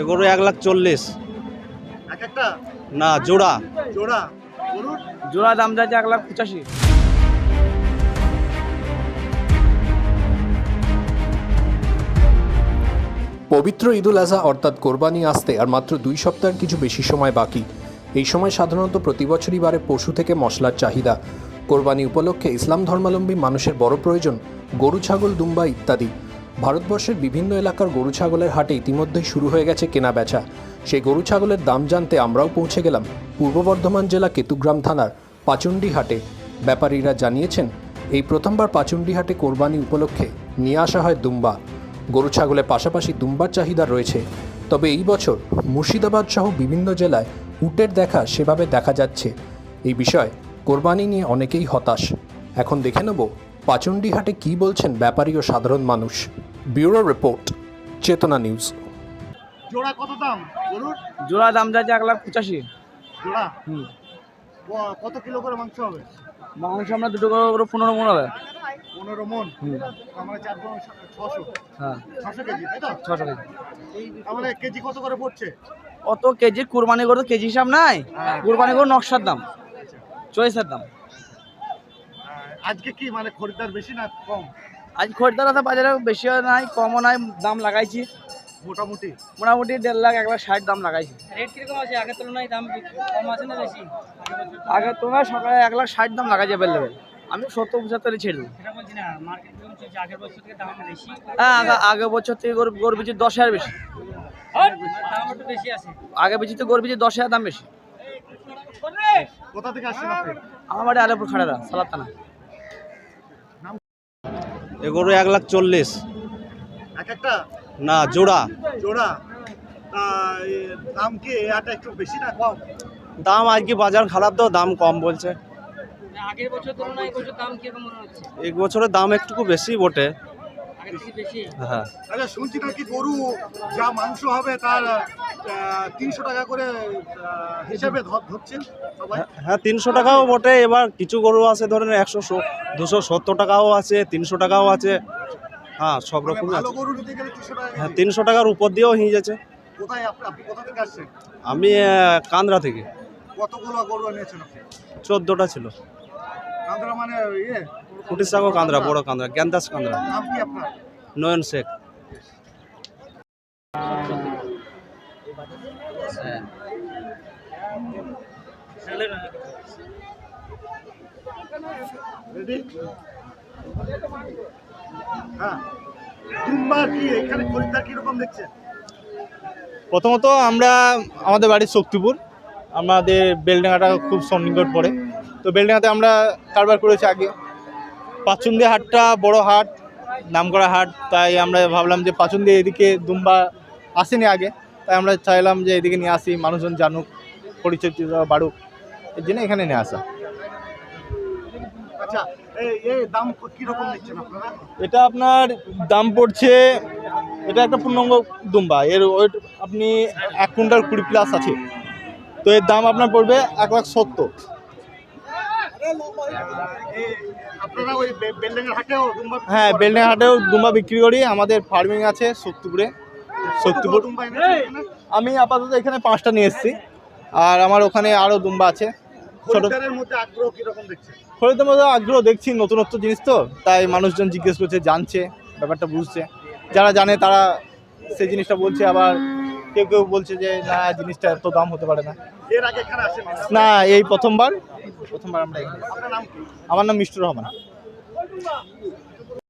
এগুলো এক লাখ চল্লিশ। এক একটা? না জোড়া। জোড়া। গরুর? জোড়া দাম যাচ্ছে এক লাখ পঁচাশি। পবিত্র ঈদুল আজহা অর্থাৎ কোরবানি আসতে আর মাত্র দুই সপ্তাহের কিছু বেশি সময় বাকি। এই সময় সাধারণত প্রতি বছরই বাড়ে পশু থেকে মশলার চাহিদা। কোরবানি উপলক্ষে ইসলাম ধর্মাবলম্বী মানুষের বড় প্রয়োজন গরু ছাগল দুম্বা ইত্যাদি। ভারতবর্ষের বিভিন্ন এলাকার গরু ছাগলের হাটে ইতিমধ্যেই শুরু হয়ে গেছে কেনা বেচা সেই গরু ছাগলের দাম জানতে আমরাও পৌঁছে গেলাম পূর্ব বর্ধমান জেলা কেতুগ্রাম থানার পাচুন্ডি হাটে। ব্যাপারীরা জানিয়েছেন, এই প্রথমবার পাচুন্ডি হাটে কোরবানি উপলক্ষে নিয়ে আসা হয় দুম্বা। গরু ছাগলের পাশাপাশি দুম্বার চাহিদা রয়েছে। তবে এই বছর মুর্শিদাবাদ সহ বিভিন্ন জেলায় উটের দেখা সেভাবে দেখা যাচ্ছে। এই বিষয়ে কোরবানি নিয়ে অনেকেই হতাশ। এখন দেখে নেব পাচন্ডি হাটে কী বলছেন ব্যাপারী ও সাধারণ মানুষ। Bureau report Chetana news. জোড়া কত দাম? গরুর জোড়া দাম যাচ্ছে এক লাখ পঁচাশি। জোড়া? হুম। কত কিলো করে মাংস হবে? মাংস আমরা দুটো করে পনেরো মন হবে। পনেরো মন? আমরা চার ছশো। হ্যাঁ। ছশো কেজি তাই তো? ছশো কেজি। তাহলে কেজি কত করে পড়ছে? অত কেজি কুরবানি করে তো কেজি হিসাব নাই। কুরবানি করে নকশার দাম। চয়েসের দাম। আজকে কি মানে খরিদ্দার বেশি না কম? আজ খরিদ্দার আছে বাজারে বেশিও নাই কমও নাই দাম লাগাইছি। মোটামুটি? মোটামুটি দেড় লাখ এক লাখ ষাট দাম লাগাইছি। রেট কীরকম আছে? আগের তুলনায় দাম কম আছে না বেশি? আগের সকালে এক লাখ ষাট দাম লাগাইছে অ্যাভেলেবেল আমি সত্তর পঁচাত্তরে ছেড়ে বেশি। হ্যাঁ আগে আগের বছর থেকে গরু বেচি দশ হাজার বেশি। বেশি আগে বেচি তো গরু বেচি দশ হাজার দাম বেশি। কোথা থেকে আসছেন আপনি? আমার বাড়ি আলিপুর খাড়াদা সালাদ এগুলো এক লাখ চল্লিশ। এক একটা? না জোড়া। জোড়া? আর দাম কি একটু বেশি না কম? দাম আজকে বাজার খারাপ তো? দাম কম বলছে। আগের বছর তুলনায় বছর দাম কীরকম মনে হচ্ছে? এক বছরের দাম একটু বেশি বটে। হ্যাঁ। আচ্ছা শুনছি নাকি গরু যা মাংস হবে তার তিনশো টাকা করে হিসেবে ধরছেন হ্যাঁ তিনশো টাকাও বটে। এবার কিছু গরু আছে ধরেন একশো দুশো সত্তর টাকাও আছে তিনশো টাকাও আছে। হ্যাঁ সব মানে রকমই ভালো আছে। হ্যাঁ তিনশো টাকার উপর দিয়েও হয়ে যাচ্ছে কোথায় আপনি আপনি কোথা থেকে আসছেন? আমি কান্দ্রা থেকে। কতগুলো গরু এনেছেন আপনি? চোদ্দোটা ছিল। কান্দরা মানে ইয়ে? কুটিসাগো কান্দ্রা বড় কান্দ্রা গ্যান্দাস কান্দ্রা। নয়ন শেখ। রেডি হ্যাঁ। প্রথমত আমরা আমাদের বাড়ি শক্তিপুর। আমাদের বেলডাঙ্গাটা খুব সন্নিকট পড়ে। তো বেলডাঙ্গাতে আমরা কারবার করেছি আগে। পাচুন্দি হাটটা বড় হাট নামকরা হাট তাই আমরা ভাবলাম যে পাচুন্দি এদিকে দুম্বা আসেনি আগে তাই আমরা চাইলাম যে এদিকে নিয়ে আসি মানুষজন জানুক পরিচিত বাড়ুক এর জন্য এখানে নিয়ে আসা। আচ্ছা এটা আপনার দাম পড়ছে এটা একটা পূর্ণাঙ্গ দুম্বা এর ওয়েট আপনি এক কুইন্টাল কুড়ি প্লাস আছে তো এর দাম আপনার পড়বে এক লাখ সত্তর। হ্যাঁ বেলডাঙ্গা হাটেও দুম্বা বিক্রি করি। আমাদের ফার্মিং আছে শক্তিপুরে শক্তিপুর? আমি আপাতত এখানে পাঁচটা নিয়ে এসেছি। আর আমার ওখানে আরও দুম্বা আছে। খরিদ্দারের মধ্যে আগ্রহ কীরকম দেখছেন? খরিদের মধ্যে আগ্রহ দেখছি নতুনত্ব জিনিস তো। তাই মানুষজন জিজ্ঞেস করছে জানছে ব্যাপারটা বুঝছে। যারা জানে তারা সেই জিনিসটা বলছে। আবার কেউ কেউ বলছে যে না জিনিসটা এত দাম হতে পারে না। এর আগে এখানে আসেন না? এই প্রথমবার। প্রথমবার আমরা আমার নাম মিষ্টুর রহমান।